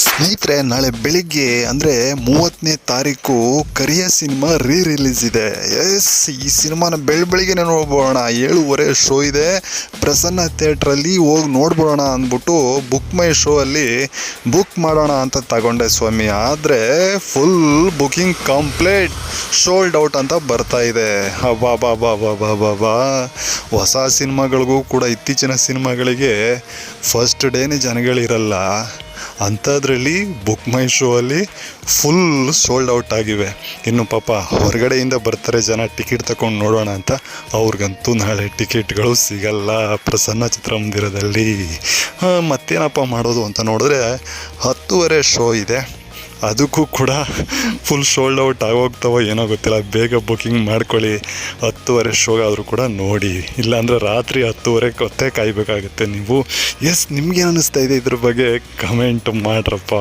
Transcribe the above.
ಸ್ನೇಹಿತರೆ, ನಾಳೆ ಬೆಳಿಗ್ಗೆ ಅಂದರೆ ಮೂವತ್ತನೇ ತಾರೀಕು ಕರಿಯ ಸಿನಿಮಾ ರೀ ರಿಲೀಸ್ ಇದೆ. ಎಸ್ ಈ ಸಿನಿಮಾನ ಬೆಳ ಬೆಳಿಗ್ಗೆನೆ ನೋಡ್ಬೋಣ. ಏಳುವರೆ ಶೋ ಇದೆ. ಪ್ರಸನ್ನ ಥಿಯೇಟ್ರಲ್ಲಿ ಹೋಗಿ ನೋಡ್ಬೋಣ ಅಂದ್ಬಿಟ್ಟು ಬುಕ್ ಮೈ ಶೋ ಅಲ್ಲಿ ಬುಕ್ ಮಾಡೋಣ ಅಂತ ತಗೊಂಡೆ ಸ್ವಾಮಿ. ಆದರೆ full booking complete sold out ಅಂತ ಬರ್ತಾ ಇದೆ. ಬಾ ಬಾ ಬಾ ಬಾ ಬಾ ಬಾ ಬಾ ಹೊಸ ಸಿನಿಮಾಗಳಿಗೂ ಕೂಡ ಇತ್ತೀಚಿನ ಸಿನಿಮಾಗಳಿಗೆ ಫಸ್ಟ್ ಡೇನೇ ಜನಗಳಿರಲ್ಲ. ಅಂಥದ್ರಲ್ಲಿ ಬುಕ್ ಮೈ ಶೋ ಅಲ್ಲಿ ಫುಲ್ ಸೋಲ್ಡ್ ಔಟ್ ಆಗಿವೆ. ಇನ್ನು ಪಾಪ ಹೊರಗಡೆಯಿಂದ ಬರ್ತಾರೆ ಜನ ಟಿಕೆಟ್ ತಗೊಂಡು ನೋಡೋಣ ಅಂತ. ಅವ್ರಿಗಂತೂ ನಾಳೆ ಟಿಕೆಟ್ಗಳು ಸಿಗಲ್ಲ ಪ್ರಸನ್ನ ಚಿತ್ರಮಂದಿರದಲ್ಲಿ. ಮತ್ತೇನಪ್ಪ ಮಾಡೋದು ಅಂತ ನೋಡಿದ್ರೆ ಹತ್ತುವರೆ ಶೋ ಇದೆ. ಅದಕ್ಕೂ ಕೂಡ ಫುಲ್ ಶೋಲ್ಡ್ ಔಟ್ ಆಗೋಗ್ತಾವೋ ಏನೋ ಗೊತ್ತಿಲ್ಲ. ಬೇಗ ಬುಕಿಂಗ್ ಮಾಡ್ಕೊಳ್ಳಿ. ಹತ್ತುವರೆ ಶೋಗಾದರೂ ಕೂಡ ನೋಡಿ. ಇಲ್ಲಾಂದರೆ ರಾತ್ರಿ ಹತ್ತುವರೆ ಕೊತ್ತೆ ಕಾಯಬೇಕಾಗುತ್ತೆ ನೀವು. ಎಸ್ ನಿಮಗೆ ಅನ್ನಿಸ್ತಾ ಇದೆ ಇದ್ರ ಬಗ್ಗೆ ಕಮೆಂಟ್ ಮಾಡ್ರಪ್ಪ.